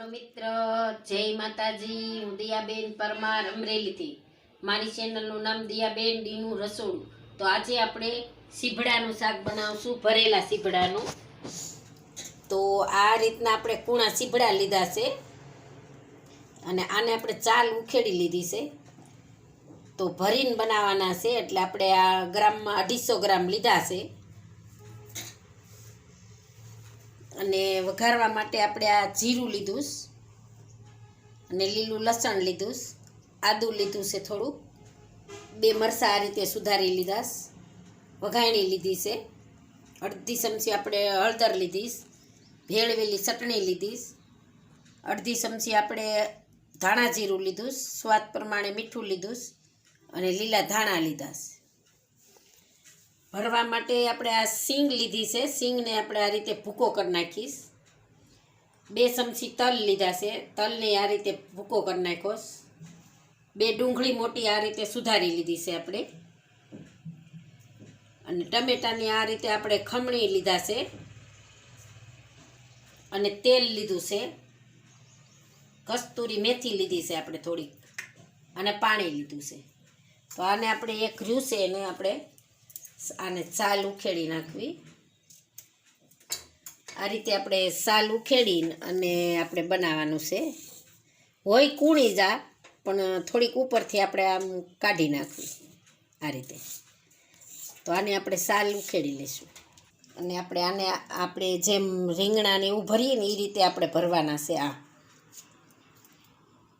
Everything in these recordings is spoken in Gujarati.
હાલો મિત્ર, જય માતાજી, હું દિયાબેન પરમાર અમરેલીથી. મારી ચેનલનું નામ દિયાબેન ડીનું રસોડું. તો આજે આપણે સીભડાનું શાક બનાવશું, ભરેલા સીભડાનું. તો આ રીતના આપણે કૂણા સીભડા લીધા છે. અને આને આપણે ચાલ ઉખેડી લીધી છે. તો ભરીને બનાવવાના છે, એટલે આપણે આ ગ્રામમાં અઢીસો ગ્રામ લીધા છે. અને વઘારવા માટે આપણે આ જીરું લીધું. અને લીલું લસણ લીધું. આદું લીધું છે થોડુંક. બે મરચાં આ રીતે સુધારી લીધા વઘાણી લીધી છે. અડધી ચમચી આપણે હળદર લીધીશ ભેળવેલી ચટણી લીધીશ અડધી ચમચી આપણે ધાણા જીરું લીધું સ્વાદ પ્રમાણે મીઠું લીધું અને લીલા ધાણા લીધા છે. ભરવા માટે આપણે આ સિંગ લીધી છે. સિંગને આપણે આ રીતે ભૂકો કરી નાખીશ. બે ચમચી તલ લીધા છે. તલને આ રીતે ભૂકો કરી નાખ્યો બે ડુંગળી મોટી આ રીતે સુધારી લીધી છે આપણે. અને ટમેટાની આ રીતે આપણે ખમણી લીધા છે. અને તેલ લીધું છે. કસ્તુરી મેથી લીધી છે આપણે થોડીક. અને પાણી લીધું છે. તો આને આપણે એક રહ્યું એને આપણે આને સાલ ઉખેડી નાખવી. આ રીતે આપણે સાલ ઉખેડીને અને આપણે બનાવવાનું છે. હોય કૂણી જા, પણ થોડીક ઉપરથી આપણે આમ કાઢી નાખવી આ રીતે. તો આને આપણે સાલ ઉખેડી લઈશું. અને આપણે આને આપણે જેમ રીંગણાને એવું ભરીએ ને એ રીતે આપણે ભરવાના છે આ.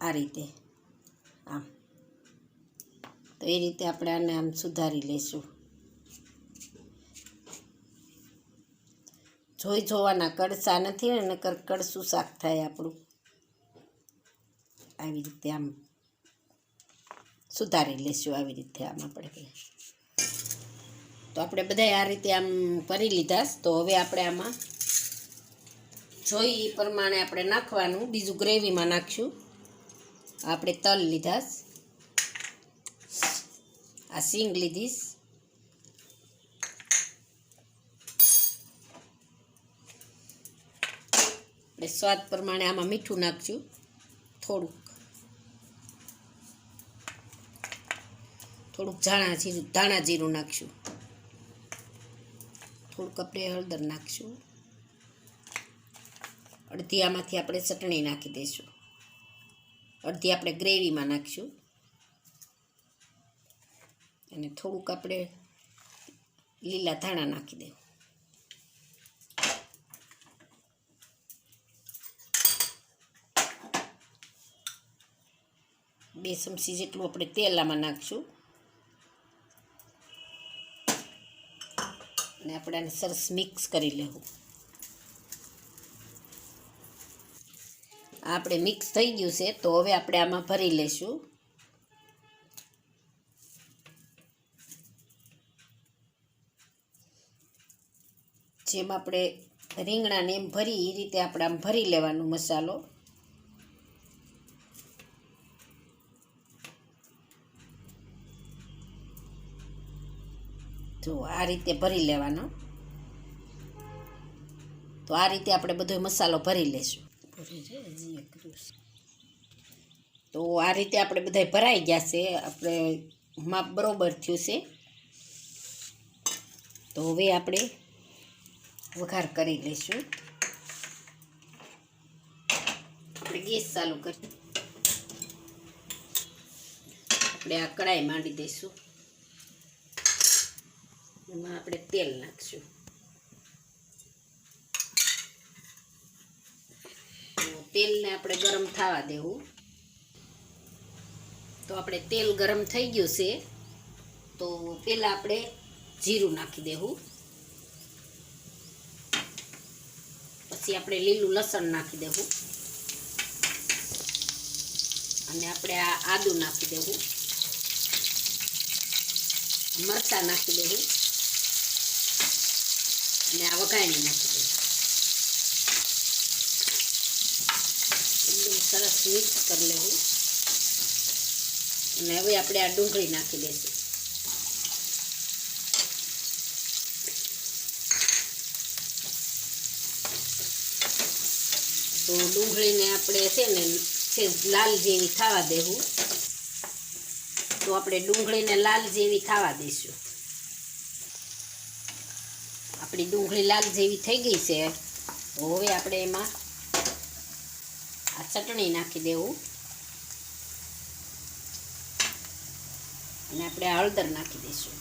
આ રીતે. આમ. તો એ રીતે આપણે આને આમ સુધારી લઈશું. જોઈ જોવાના કડસા નથી ને, નકર કડસું શાક થાય આપણું. આવી રીતે આમ સુધારી લઈશું આવી રીતે આમ આપણે. તો આપણે બધા આ રીતે આમ કરી લીધા તો હવે આપણે આમાં જોઈ એ પ્રમાણે આપણે નાખવાનું. બીજું ગ્રેવીમાં નાખશું. આપણે તલ લીધા આ સિંગ લીધીશ આપણે સ્વાદ પ્રમાણે આમાં મીઠું નાખજો. થોડુંક. થોડુંક ધાણા જીરું ધાણા જીરું નાખશું. થોડુંક આપણે હળદર નાખશું. અડધી આમાંથી આપણે ચટણી નાખી દઈશું. અડધી આપણે ગ્રેવીમાં નાખશું. અને થોડુંક આપણે લીલા ધાણા નાખી દેવું બે ચમચી જેટલું આપણે તેલ આમાં નાખશું. અને આપણે આને સરસ મિક્સ કરી લેવું. આપણે મિક્સ થઈ ગયું છે, તો હવે આપણે આમાં ભરી લેશું. જેમ આપણે રીંગણાને એમ ભરી, એ રીતે આપણે આમ ભરી લેવાનો મસાલો. જો આ રીતે ભરી લેવાનો. તો આ રીતે આપણે બધો મસાલો ભરી લેશું. તો આ રીતે આપણે બધા ભરાઈ ગયા છે. આપણે માપ બરોબર થયું છે. તો હવે આપણે વઘાર કરી લઈશું આપણે ગેસ ચાલુ કરી. આપણે આ કડાઈ માંડી દઈશું. એમાં આપણે તેલ નાખશું. તેલને આપણે ગરમ થવા દેવું. તો આપણે તેલ ગરમ થઈ ગયું છે. તો પહેલાં આપણે જીરું નાખી દેવું. પછી આપણે લીલું લસણ નાખી દેવું. અને આપણે આ આદું નાખી દેવું. મરચાં નાખી દેવું. અને આ વઘાણી નાખી દઈશું સરસ મિક્સ કરી લેવું. અને હવે આપણે આ ડુંગળી નાખી દઈશું. તો ડુંગળીને આપણે છે ને, છે લાલ જેવી થવા દેવું. તો આપણે ડુંગળીને લાલ જેવી થવા દઈશું. આપણી ડુંગળી લાલ જેવી થઈ ગઈ છે. હવે આપણે એમાં આ ચટણી નાખી દેવું. અને આપણે હળદર નાખી દઈશું.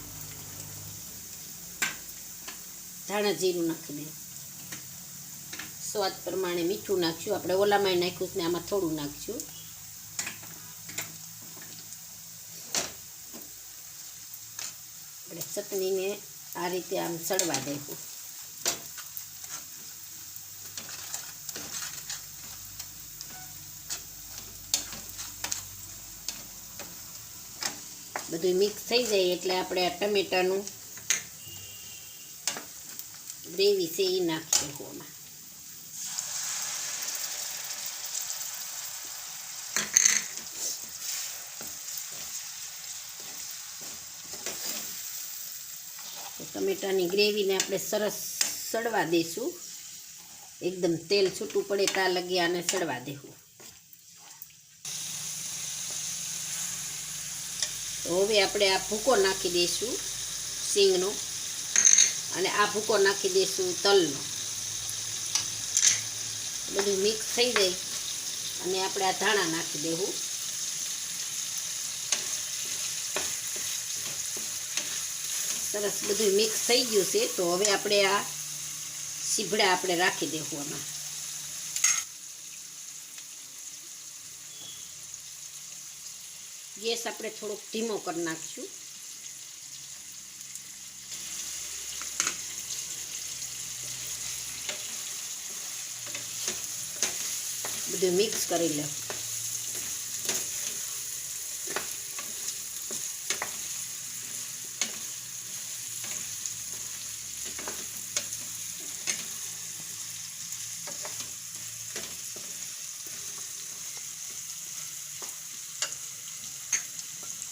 ધાણા જીરું નાખી દઈએ સ્વાદ પ્રમાણે મીઠું નાખશું. આપણે ઓલામાં નાખ્યું ને આમાં થોડું નાખશું. આપણે ચટણીને આ રીતે આમ સડવા દેવું. બધું મિક્સ થઈ જાય એટલે આપણે આ ટમેટાનું ગ્રેવી છે એ નાખીશું આમાં તો ટમેટાની ગ્રેવીને આપણે સરસ સડવા દઈશું એકદમ તેલ છૂટું પડે તા લગી આને સડવા દેવું. તો હવે આપણે આ ભૂકો નાખી દઈશું સિંગનો અને આ ભૂકો નાખી દઈશું તલનો. બધું મિક્સ થઈ જાય. અને આપણે આ ધાણા નાખી દેવું. સરસ બધું મિક્સ થઈ ગયું છે, તો હવે આપણે આ સીભડા આપણે રાખી દેવું આમાં. ગેસ આપણે થોડોક ધીમો કરી નાખશું. બધું મિક્સ કરી લે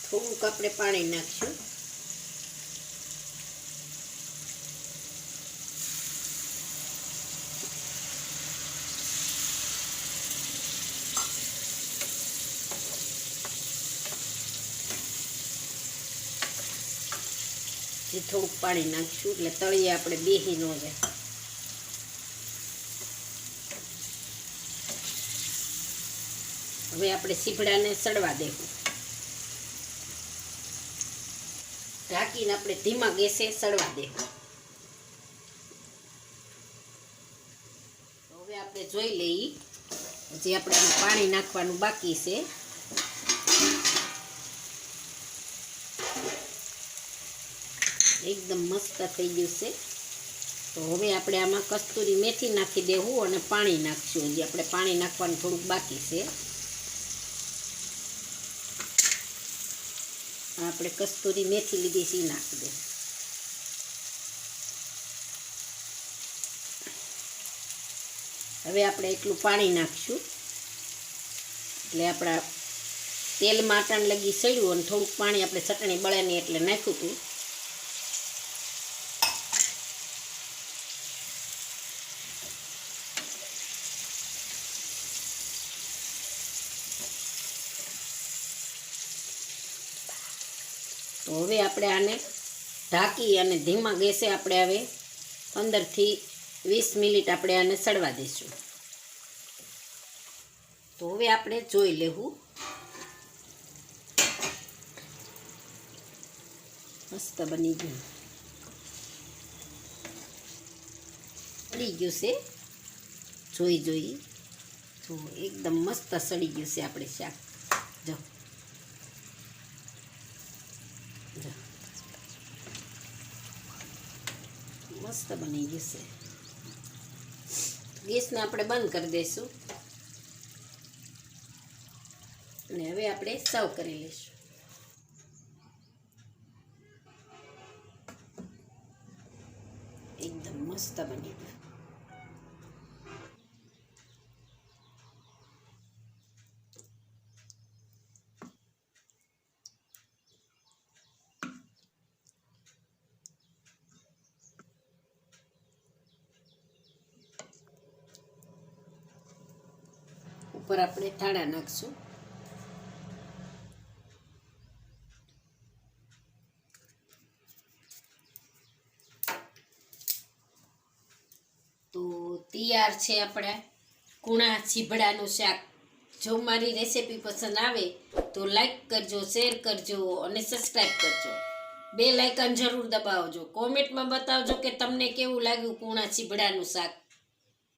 થોડુંક આપણે પાણી નાખશું. થોડુંક પાણી નાખશું એટલે તળીએ આપણે બેસી ન જાય. હવે આપણે સીપડાને સડવા દેવું. ઢાંકીને આપણે ધીમા ગેસે સડવા દેવું. હવે આપણે જોઈ લઈએ હજી આપણે પાણી નાખવાનું બાકી છે. એકદમ મસ્ત થઈ ગયું છે. તો હવે આપણે આમાં કસ્તુરી મેથી નાખી દેવું અને પાણી નાખશું. હજી આપણે પાણી નાખવાનું થોડુંક બાકી છે. આપણે કસ્તુરી મેથી લીધી છે એ નાખી દે. હવે આપણે એટલું પાણી નાખશું. એટલે આપણા તેલ માટણ લગી સડ્યું અને થોડુંક પાણી આપણે ચટણી બળે નહીં એટલે નાખ્યું હતું. તો હવે આપણે આને ઢાંકી અને ધીમા ગેસે આપણે હવે પંદરથી વીસ મિનિટ આપણે આને સડવા દઈશું. તો હવે આપણે જોઈ લેવું. મસ્ત બની ગયું. સડી ગયું છે. જોઈ જોઈ. જો, એકદમ મસ્ત સડી ગયું છે આપણે શાક. જો. મસ્ત બની જશે. ગેસને આપણે બંધ કરી દઈશું. અને હવે આપણે સર્વ કરી લઈશું. એકદમ મસ્ત બની ગયું. ઉપર આપણે થાળા નાખશું. તો તૈયાર છે આપણે કુણા ચીભડાનું શાક. જો મારી રેસીપી પસંદ આવે તો લાઈક કરજો, શેર કરજો અને સબસ્ક્રાઈબ કરજો. બે લાઇકન જરૂર દબાવજો. કોમેન્ટમાં બતાવજો કે તમને કેવું લાગ્યું કુણા ચીભડાનું શાક.